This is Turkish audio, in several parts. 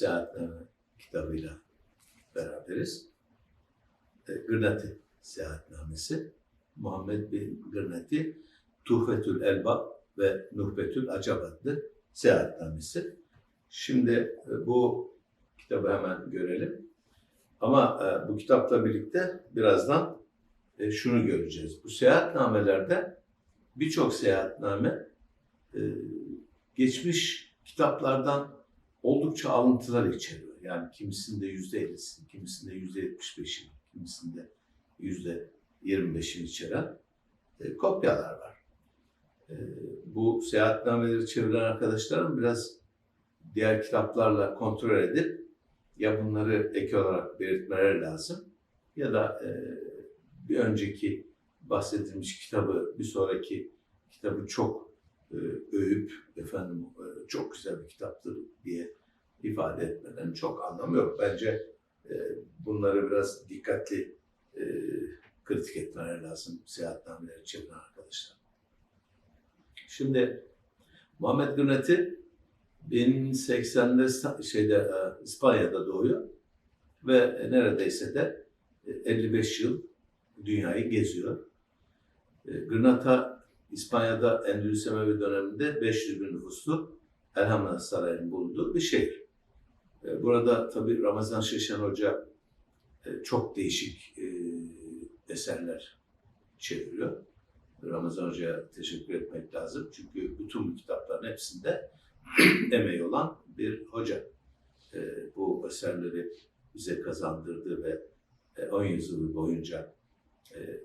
seyahatname kitabıyla beraberiz. E, Gırnati seyahatnamesi. Muhammed bin Gırnati, Tuhfetül Elbab ve Nuhbetül Acab adlı seyahatnamesi. Şimdi e, bu kitabı hemen görelim. Ama e, bu kitapla birlikte birazdan e, şunu göreceğiz. Bu seyahatnamelerde birçok seyahatname e, geçmiş kitaplardan oldukça alıntılar içeriyor. Yani kimisinde yüzde ellisi, kimisinde yüzde yetmiş beşi, kimisinde yüzde yirmi beşini içeren e, kopyalar var. E, bu seyahatnameleri çeviren arkadaşlarım biraz diğer kitaplarla kontrol edip ya bunları ek olarak belirtmeleri lazım ya da e, bir önceki bahsedilmiş kitabı bir sonraki kitabı çok e, övüp efendim e, çok güzel bir kitaptır diye ifade etmeden çok anlamı yok. Bence e, bunları biraz dikkatli e, kritik etmeleri lazım seyahatnameleri çeviren arkadaşlar. Şimdi Muhammed Gırneti 1080'de şeyde İspanya'da doğuyor ve neredeyse de e, 55 yıl dünyayı geziyor. Granada İspanya'da Endülüs Emevi döneminde 500 bin nüfuslu Elhamra Sarayı'nın bulunduğu bir şehir. E, Burada tabii Ramazan Şeşen Hoca e, çok değişik e, eserler çeviriyor. Ramazan Hoca'ya teşekkür etmek lazım. Çünkü bütün bu kitapların hepsinde emeği olan bir hoca. Bu eserleri bize kazandırdı ve e, 10 yıl boyunca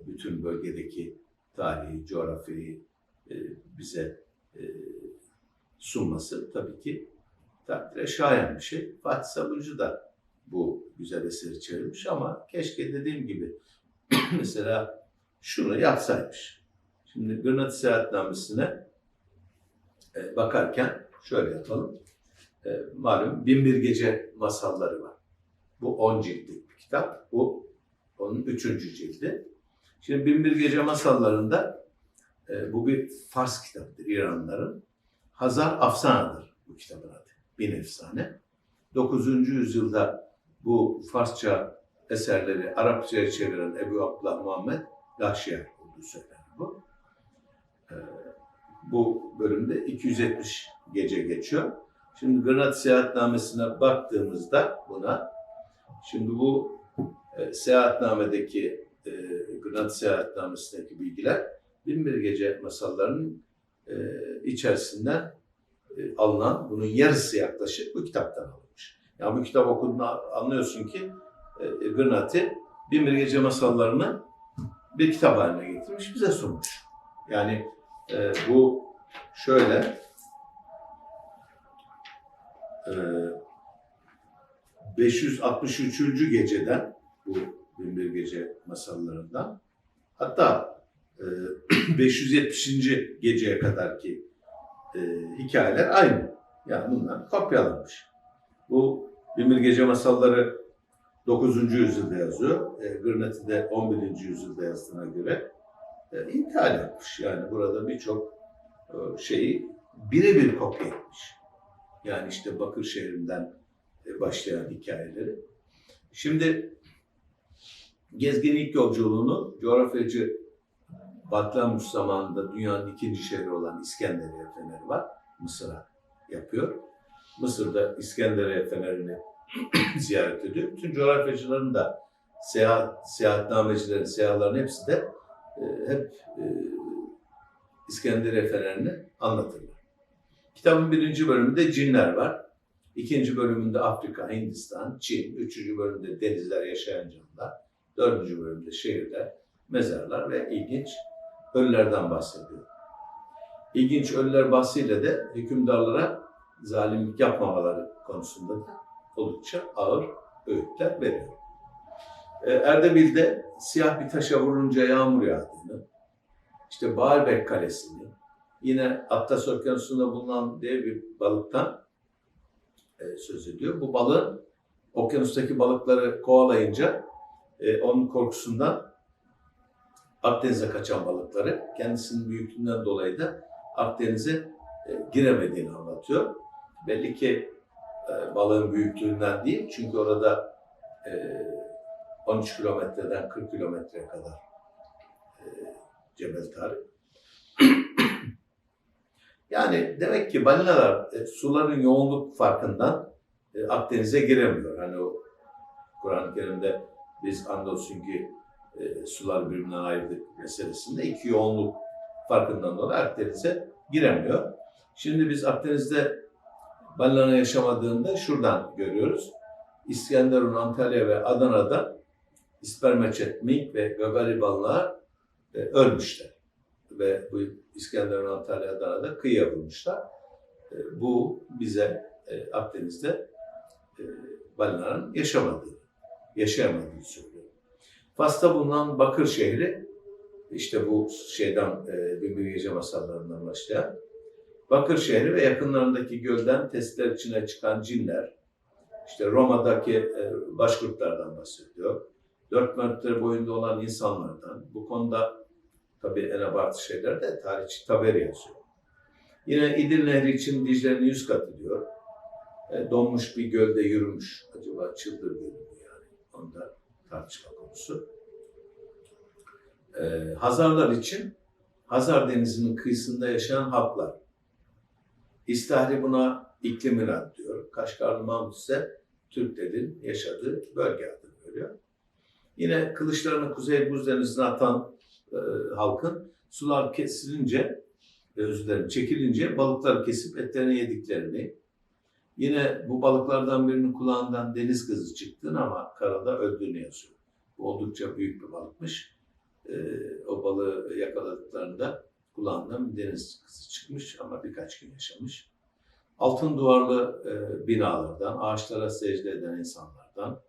bütün bölgedeki tarihi, coğrafyayı e, bize e, sunması tabii ki takdire şayan bir şey. Fatih Sabuncu da bu güzel eseri çevirmiş ama keşke dediğim gibi mesela şunu yapsaymış. Şimdi Gırnat Seyahatnamesi'ne e, bakarken şöyle yapalım. E, malum Binbir Gece masalları var. Bu 10 ciltlik bir kitap. Bu onun üçüncü cildi. Şimdi Binbir Gece masallarında e, bu bir Fars kitabıdır İranlıların. Hazar Afsana'dır bu kitabın adı. Bin efsane. 9. yüzyılda bu Farsça eserleri Arapçaya çeviren Ebu Abdullah Muhammed Gahşiyar olduğu söylenir bu. E, bu bölümde 270 gece geçiyor. Şimdi Granat Seyahatnamesi'ne baktığımızda buna, şimdi bu e, seyahatnamedeki e, Granat Seyahatnamesi'ndeki bilgiler Binbir Gece masallarının e, içerisinden e, alınan, bunun yarısı yaklaşık bu kitaptan alınmış. Yani bu kitap okuduğunda anlıyorsun ki e, Granati Binbir Gece masallarını bir kitap haline getirmiş, bize sunmuş. Yani e, bu şöyle e, 563. geceden bu Binbir Gece masallarından hatta e, 570. geceye kadar ki e, hikayeler aynı. Yani bunlar kopyalanmış. Bu Binbir Gece masalları 9. yüzyılda yazıyor. E, Gırnati de 11. yüzyılda yazdığına göre e, intihal yapmış. Yani burada birçok e, şeyi birebir kopya etmiş. Yani işte Bakır şehrinden e, başlayan hikayeleri. Şimdi Gezgin ilk yolculuğunu coğrafyacı Batlamus zamanında dünyanın ikinci şehri olan İskenderiye Feneri var. Mısır'a yapıyor. Mısır'da İskenderiye Feneri'ni ziyaret ediyor. Bütün coğrafyacıların da seyahat, seyahatnamecilerin, seyahatlerin hepsi de e, hep e, İskenderiye Feneri'ni anlatırlar. Kitabın birinci bölümünde cinler var. İkinci bölümünde Afrika, Hindistan, Çin. Üçüncü bölümde denizler, yaşayan canlılar. Dördüncü bölümde şehirler, mezarlar ve ilginç ölülerden bahsediyor. İlginç ölüler bahsiyle de hükümdarlara zalimlik yapmamaları konusunda da oldukça ağır öğütler veriyor. E, Erdebil'de siyah bir taşa vurunca yağmur yağdığını, işte Baalbek Kalesi'ni, yine Atlas Okyanusu'nda bulunan dev bir balıktan e, söz ediyor. Bu balığı okyanustaki balıkları kovalayınca e, onun korkusundan Akdeniz'e kaçan balıkları kendisinin büyüklüğünden dolayı da Akdeniz'e e, giremediğini anlatıyor. Belli ki e, balığın büyüklüğünden değil çünkü orada e, 13 kilometreden 40 kilometreye kadar e, Cebel Tarık. yani demek ki balinalar e, suların yoğunluk farkından e, Akdeniz'e giremiyor. Hani o Kur'an-ı Kerim'de biz andolsun ki e, sular birbirinden ayırdık meselesinde iki yoğunluk farkından dolayı Akdeniz'e giremiyor. Şimdi biz Akdeniz'de balina yaşamadığında şuradan görüyoruz. İskenderun, Antalya ve Adana'da İspermeçet, mink ve gagari balinalar e, ölmüşler. Ve bu İskenderun, Antalya, Adana'da kıyıya vurmuşlar. E, bu bize e, Akdeniz'de e, balinaların yaşamadığını, yaşayamadığını söylüyor. Fas'ta bulunan Bakır şehri, işte bu şeyden, e, Binbir Gece masallarından başlayan, Bakır şehri ve yakınlarındaki gölden testler içine çıkan cinler, işte Roma'daki e, başkurtlardan bahsediyor. 4 metre boyunda olan insanlardan, bu konuda tabii en abartı şeyler de tarihçi Taberi yazıyor. Yine İdil Nehri için Dicle'nin yüz katı diyor. E, donmuş bir gölde yürümüş. Acaba çıldır gölü Onda tartışma konusu. E, Hazarlar için Hazar Denizi'nin kıyısında yaşayan halklar. İstihri buna iklim İran diyor. Kaşgarlı Mahmut ise Türklerin yaşadığı bölge adını veriyor. Yine kılıçlarını Kuzey Buz Denizi'ne atan e, halkın sular kesilince, özür dilerim, çekilince balıkları kesip etlerini yediklerini, yine bu balıklardan birinin kulağından deniz kızı çıktığını ama karada öldüğünü yazıyor. Bu oldukça büyük bir balıkmış. E, o balığı yakaladıklarında kulağından bir deniz kızı çıkmış ama birkaç gün yaşamış. Altın duvarlı e, binalardan, ağaçlara secde eden insanlardan,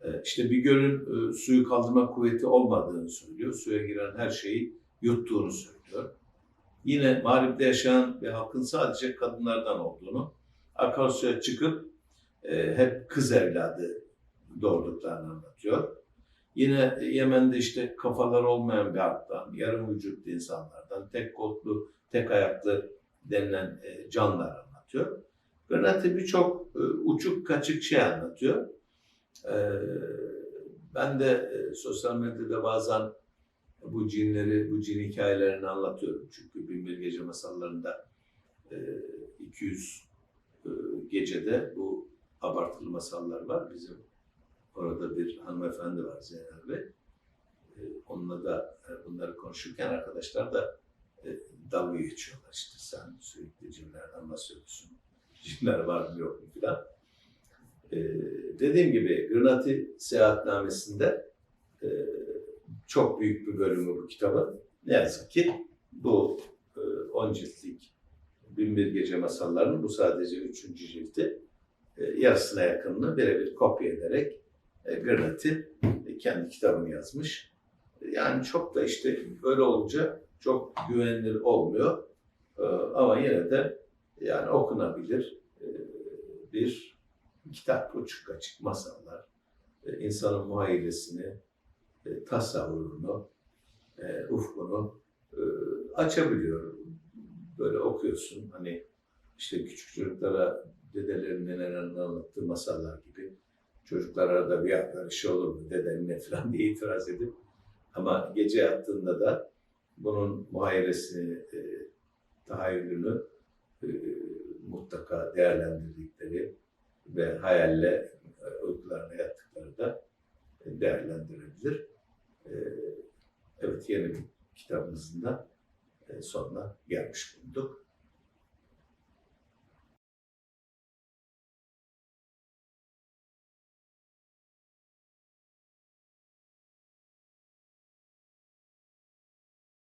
e, işte bir gölün e, suyu kaldırma kuvveti olmadığını söylüyor. Suya giren her şeyi yuttuğunu söylüyor. Yine mağripte yaşayan bir halkın sadece kadınlardan olduğunu, akarsuya çıkıp e, hep kız evladı doğurduklarını anlatıyor. Yine Yemen'de işte kafaları olmayan bir halktan, yarım vücutlu insanlardan, tek kollu, tek ayaklı denilen e, canlar anlatıyor. Granati birçok e, uçuk kaçık şey anlatıyor. E, ben de e, sosyal medyada bazen bu cinleri, bu cin hikayelerini anlatıyorum. Çünkü Binbir Gece masallarında e, 200 e, gecede bu abartılı masallar var. Bizim orada bir hanımefendi var Zeynep Bey. E, onunla da e, bunları konuşurken arkadaşlar da e, dalga geçiyorlar. İşte sen sürekli cinlerden bahsediyorsun. Cinler var mı yok mu filan. E, dediğim gibi Granati seyahatnamesinde e, çok büyük bir bölümü bu kitabın. Ne yazık ki bu e, 10 ciltlik Binbir Gece Masallarının bu sadece 3. cilti e, yarısına yakınını birebir kopya ederek e, e, kendi kitabını yazmış. E, Yani çok da işte böyle olunca çok güvenilir olmuyor. E, ama yine de yani okunabilir bir kitap, uçuk açık masallar. İnsanın muhayyilesini, e, tasavvurunu, ufkunu açabiliyor. Böyle okuyorsun hani işte küçük çocuklara dedelerin nenelerinin anlattığı masallar gibi. Çocuklar arada bir böyle şey olur mu? Dedenin ne? falan diye itiraz edip. Ama gece yattığında da bunun muhayyilesini, e, tahayyülünü e, mutlaka değerlendirdikleri ve hayalle e, uykularına yattıkları da değerlendirebilir. E, evet yeni kitabımızın da sonuna gelmiş bulunduk.